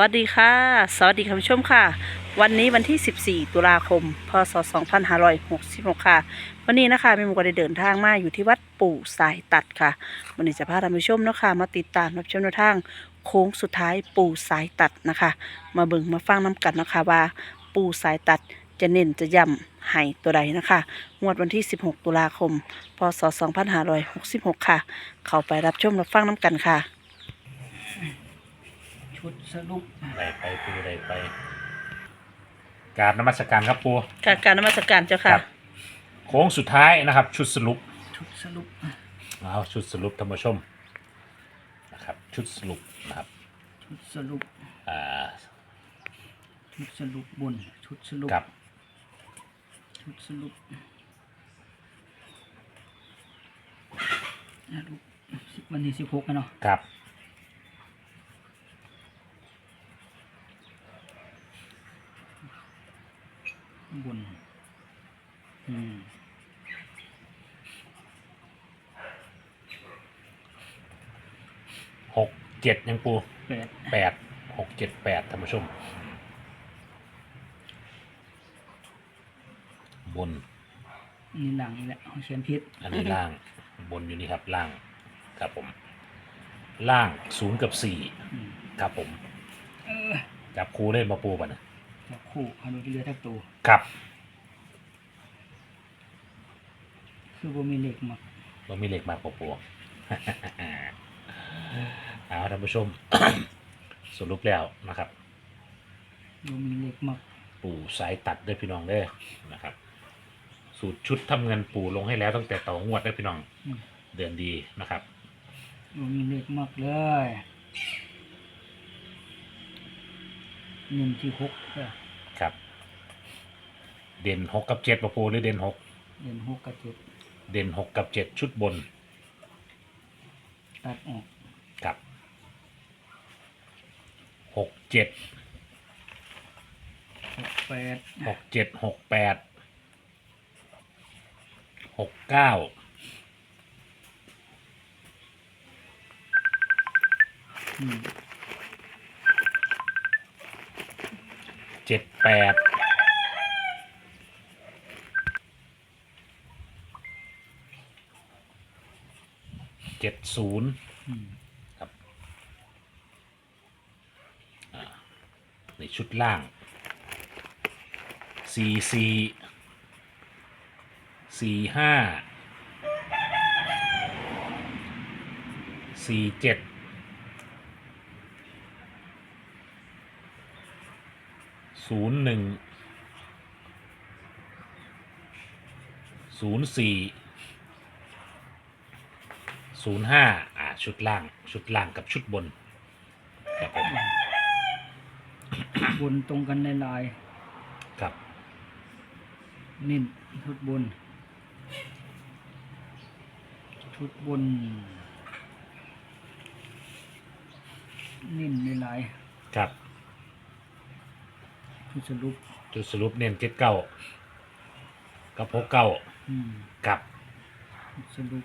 วัสดีค่ะ สวัสดีคุณผู้ชมค่ะ วันนี้วันที่ 14 ตุลาคม พศ 2566 ค่ะ วันนี้นะคะแม่หมูก็ได้เดินทางมาอยู่ที่วัดปู่สายตัดค่ะ วันนี้จะพาท่านผู้ชมเนาะค่ะมาติดตามรับชมแนวทางโค้งสุดท้ายปู่สายตัดนะคะ มาเบิ่งมาฟังน้กันนะคะว่า ปู่สายตัดจะเน้นจะย่ำให้ตัวใดนะคะ งวดวันที่ 16 ตุลาคม พศ 2566 ค่ะ เข้าไปรับชมรับฟังน้กันค่ะ ชุดสรุปไหลไปปูไหลไปกราบนมัสการครับปูการการนมัสการเจ้าค่ะ โค้งสุดท้ายนะครับ ชุดสรุปชุดสรุปเอาชุดสรุปธรรมชมนะครับ ชุดสรุปนะครับชุดสรุปอ่าชุดสรุปบนชุดสรุปกับชุดสรุปอะลูกวันที่สิบหกเนาะ กับ บน อืมหกเจ็ดยังปูแปดแปดหกเจ็ดแปดธรรมชม บน นี่หลังนี่แหละเอาเขียนพิษอันนี้ล่างบนอยู่นี่ครับล่างครับผม ล่างศูนย์กับสี่อืมครับผม เออจับคูเล่นมาปูป่ะนะ จับคู่เอาดูที่เรือทักตัวครับคือบ่มีเหล็กมาเรามีเหล็กมากกว่าปูเอาท่านผู้ชม สรุปแล้วนะครับบ่มีเหล็กมาปู่สายตัดด้วยพี่น้องเด้อนะครับ สูตรชุดทำเงินปู่ลงให้แล้วตั้งแต่ต่องวดได้อพี่น้องอืมเดือนดีนะครับบ่มีเหล็กมากเลย เงินที่หกเด้อครับ เด่นหกกับเจ็ดปะปูหรือเด่นหกเงินหกกับเจ็ดเด่นหกกับเจ็ดชุดบนตัดออกกับหกเจ็ดหกแปดหกเจ็ดหกแปดหกเก้าอืม เจ็ดแปดเจ็ดศูนย์ครับในชุดล่างสี่สี่สี่ห้าสี่เจ็ด ศูนย์หนึ่งศูนย์สี่ศูนย์ห้าอ่าชุดล่าง ชุดล่างกับชุดบนครับผมบนตรงกันในลายครับนิ่นชุดบน ชุดบนนิ่นในลายครับ ชุดสรุปจุดสรุปเน้นเจ็ดเก้ากับหกเก้าอืมกับชุดสรุป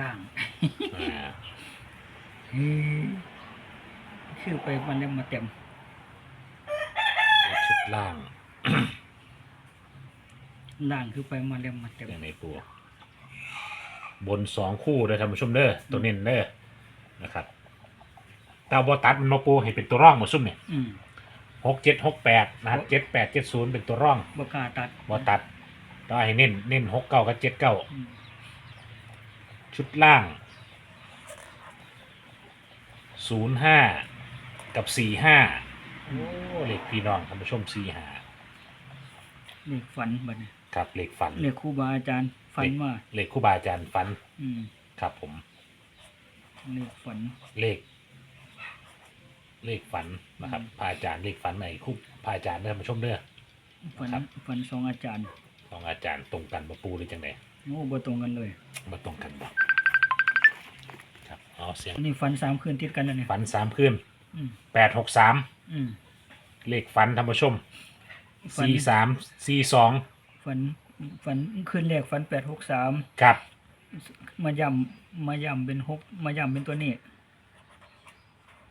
ล่างอ่าเฮ้ยชื่อไปมันยังมาเต็มชุดล่างล่างคือไปมันยังมาเต็มอย่างในปูบนสองคู่เลยท่านผู้ชมเด้อตัวเน้นเด้อ นะครับแตาบอตัดมันมาปูให้เป็นตัวร่องหมดซุ่มเนี่ยอืมหกเจ็ดหกแปดนะครับเจ็ดแปดเจ็ดศูนย์เป็นตัวร่องบกล้าตัดบอตัดก็ให้เน้นเน้นหกเก้ากับเจ็ดเก้าอืมชุดล่างศูนย์ห้ากับสี่ห้าโอ้เหล็กพี่น้องท่านผู้ชมสี่ห้าเลขฝันบัดนี้ครับเหล็กฝันเลขครูบาอาจารย์ฝันว่าเหล็กครู่บาอาจารย์ฝัน อืม ครับผม เลขฝันเลข เลขฝันนะครับอืมพระอาจารย์เลขฝันไหนคู่พระอาจารย์เด้อมาชมเด้อ ฝันครับ ฝันสองอาจารย์ของอาจารย์ตรงกันมาปูหรือจังไดโอ้บ่ตรงกันเลยมาตรงกันบ่ครับเอาเสียงอันนี้ฝันสามคืนติดกันแล้วเนี่ยฝันสามคืนอืมแปดหกสามอืม เลขฝันท่านผู้ชมฝัน สี่สามสี่สองฝันฝันคืนแรกฝันแปดหกสามครับ มาย่ำมาย่ำเป็นหกมาย่ำเป็นตัวนี้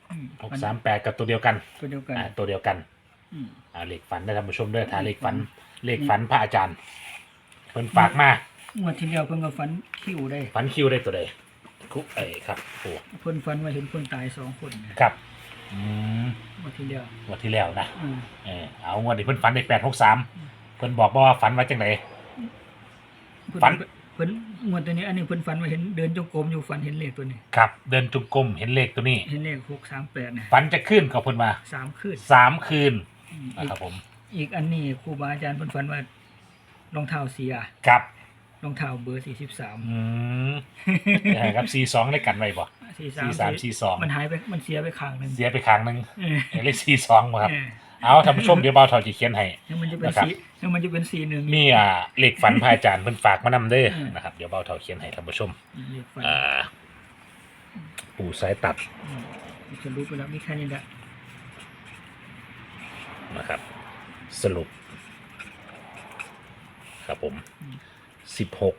อืมหกสามแปดกับตัวเดียวกันตัวเดียวกันอ่าตัวเดียวกันอืม อ่าเลขฝันได้ท่านผู้ชมเด้อถ้าเลขฝัน เลขฝันพระอาจารย์เพิ่นฝากมางวดที่แล้วเพิ่นก็ฝันคิวได้ฝันคิวได้ตัวใดคุเอ้ยครับโอ้เพิ่นฝันว่าเห็นคนตายสองคนนะครับอืมงวดที่แล้วงวดที่แล้วนะอืมเออเอางวดนี้เพิ่นฝันได้แปดหกสามเพิ่นบอกว่าฝันว่าจังไดเพิ่ฝัน เพิ่นงวดตัวนี้อันนี้เพิ่นฝันว่าเห็นเดินจงกรมอยู่ฝันเห็นเลขตัวนี้ ครับ เดินจุงกลมเห็นเลขตัวนี้ เห็นเลขหกสามแปดนะฝันจะขึ้นกับเพิ่นมาสามคืนสามคืนอืมนะอีกครับผมอีกอันนี้ครูบาอาจารย์เพิ่นฝันว่ารองเท้าเสียครับรองเท้าเบอร์สี่สิบสามอืมเออครับซีสองได้กันไว้บ่สี่ซีสามซีสองมันหายไปมันเสียไปข้างหนึ่งเสียไปครั้งหนึ่งเออเออเลขซีสองบ่ครับเออ เอาท่านผู้ชมเดี๋ยวเบาเท่าจะเขียนให้ แล้วมันจะเป็นนะครับสีแล้วมันจะเป็นสีหนึ่งมีอ่าเลขฝันพระอาจารย์เพิ่นฝากมานำเด้ออืมนะครับ เดี๋ยวเบาเท่าเขียนให้ท่านผู้ชมเลขฝันอ่า ปู่สายตัดอืมจะรู้ไปแล้วมีแค่นี้แหละนะครับ สรุป ครับผมสิบหก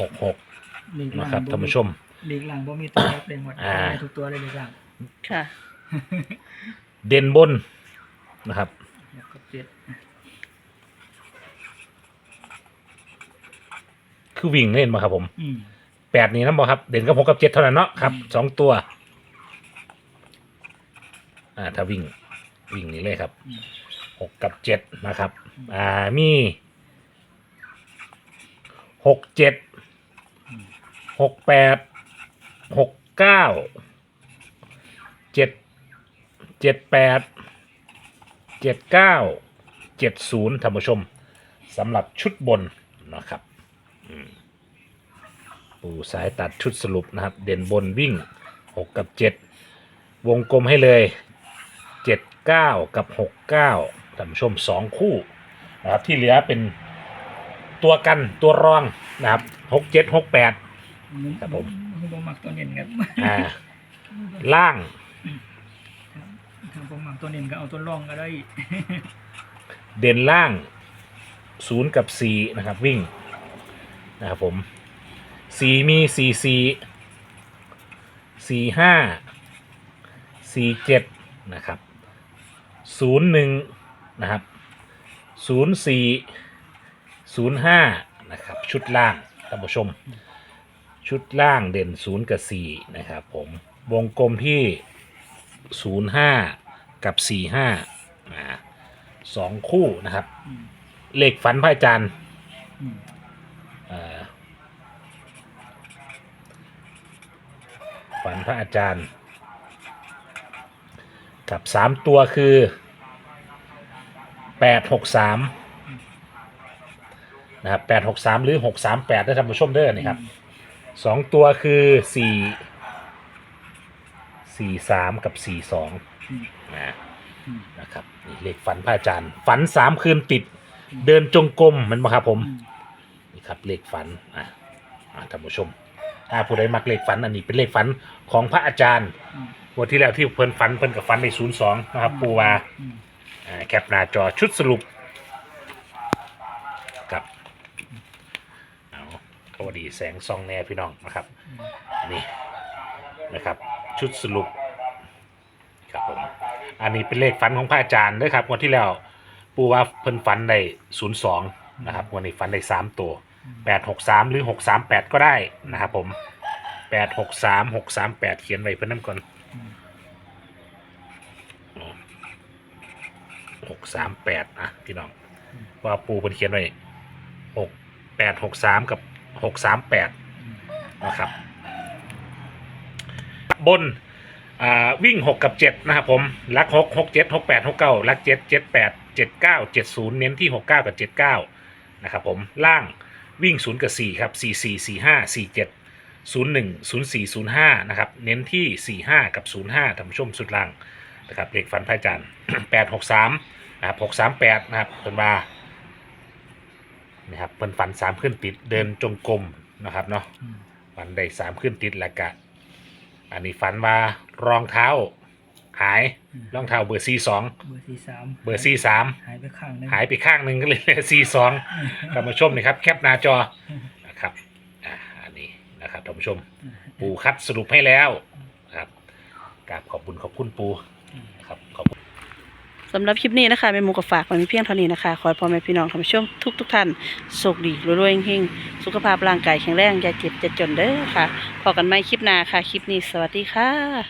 หกหกเลขนะล่างครับท่านผู้ชม เลขล่างบ่มีตัวเลขเป็นหมดอ่า ได้ทุกตัวเลยเลขล่างค่ะ เด่นบนนะครับ แล้วก็เจ็ดคือวิ่งเล่นมาครับผมอืมแปดนี้นะบอครับ เด่นกับหกกับเจ็ดเท่านั้นเนาะครับอืมสองตัว อ่า ถ้าวิ่ง วิ่งนี้เลยครับอืมหกกับเจ็ดนะครับ อ่ามีหกเจ็ดหกแปดหกเก้าเจ็ด เจ็ดแปดเจ็ดเก้าเจ็ดศูนย์ท่านผู้ชมสำหรับชุดบนนะครับปูสายตัดชุดสรุปนะครับ เด่นบนวิ่งหกกับเจ็ดวงกลมให้เลยเจ็ดเก้ากับหกเก้าท่านผู้ชมสองคู่นะครับที่เหลือเป็นตัวกันตัวรองนะครับหกเจ็ดหกแปดครับผมผมมักตัวเน้นครับอ่าล่าง ถ้าผมมักตัวเน้นก็เอาตัวรองก็ได้ เด่นล่างศูนย์กับสี่นะครับ วิ่งนะครับผมสี่มีสี่สี่สี่ห้าสี่เจ็ดนะครับศูนย์หนึ่งนะครับศูนย์สี่ศูนย์ห้านะครับ ชุดล่างท่านผู้ชม ชุดล่างเด่นศูนย์กับสี่นะครับผมวงกลมที่ศูนย์ห้า กับสี่ห้าอ่าสองคู่นะครับ อืมเลขฝันพระอาจารย์อืมเอ่อฝันพระอาจารย์ กับสามตัวคือแปดหกสามนะครับแปดหกสามหรือหกสามแปดได้ท่านผู้ชมเด้อนี่ครับ สองตัวคือสี่สี่สามกับสี่สองอืม นะอืมนะครับนี่เลขฝันพระอาจารย์ ฝันสามคืนติด เดินจงกรมมันมาครับผมอืมนี่ครับเลขฝันอะอะท่านผู้ชม ถ้าผู้ใดมักเลขฝันอันนี้เป็นเลขฝันของพระอาจารย์อืมวันที่แล้วที่เพิ่นฝันเพิ่นกับฝันในศูนย์สองนะครับปูวาอืมอ่าแคปหน้าจอชุดสรุปกับเอาพอดีแสงซองแน่พี่น้องนะครับอันนี่นะครับ ชุดสรุปครับผม อันนี้เป็นเลขฝันของพระอาจารย์ด้วยครับวันที่แล้วปูว่าเพิ่นฝันในศูนย์สองนะครับวันนี้ฝันในสามตัวแปดหกสามหรือหกสามแปดก็ได้นะครับผมแปดหกสามหกสามแปดเขียนไว้เพื่อนน้ำก่อนหกสามแปดอะพี่น้องว่าปูเพิ่นเขียนไว้หกแปดหกสามกับหกสามแปดนะครับ บน อ่าวิ่งหกกับเจ็ดนะครับผมลักหกหกเจ็ดหกแปดหกเก้าลักเจ็ดเจ็ดแปดเจ็ดเก้าเจ็ดศูนย์เน้นที่หกเก้ากับเจ็ดเก้านะครับผมล่างวิ่งศูนย์กับสี่ครับสี่สี่สี่ห้าสี่เจ็ดศูนย์หนึ่งศูนย์สี่ศูนย์ห้านะครับเน้นที่สี่ห้ากับศูนย์ห้าทำช่วมสุดล่างนะครับเลขฟันพระอาจันทร์แปดหกสามนะครับหกสามแปดนะครับเพิ่นว่านะครับเพิ่นฝันสามขึ้นติดเดินจงกรมนะครับเนาะอืมฝันได้สามขึ้นติดแล้วกะ อันนี้ฝันว่ารองเท้า หายรองเท้าเบอร์ซีสองเบอร์สี่สามเบอร์ซีสามหายไปข้างหนึงหายไปข้างหนึ่งก็เลยซีสองกลับมาชมหนะครับ แคปหน้าจอนะครับอ่าอันนี้นะครับท่านผู้ชม ปูคัดสรุปให้แล้วนะครับกราบขอบคุณขอบคุณปูครับขอบคุณ สำหรับคลิปนี้นะคะแม่หมูก็ฝากไว้เพียงเท่านี้นะคะ ขอให้พ่อแม่พี่น้องทำช่วงทุกทุกท่านโชคดีรวยๆเฮงๆสุขภาพร่างกายแข็งแรงอย่าเจ็บจะจนเด้อค่ะพอกันใหม่คลิปหน้าค่ะ คลิปนี้สวัสดีค่ะ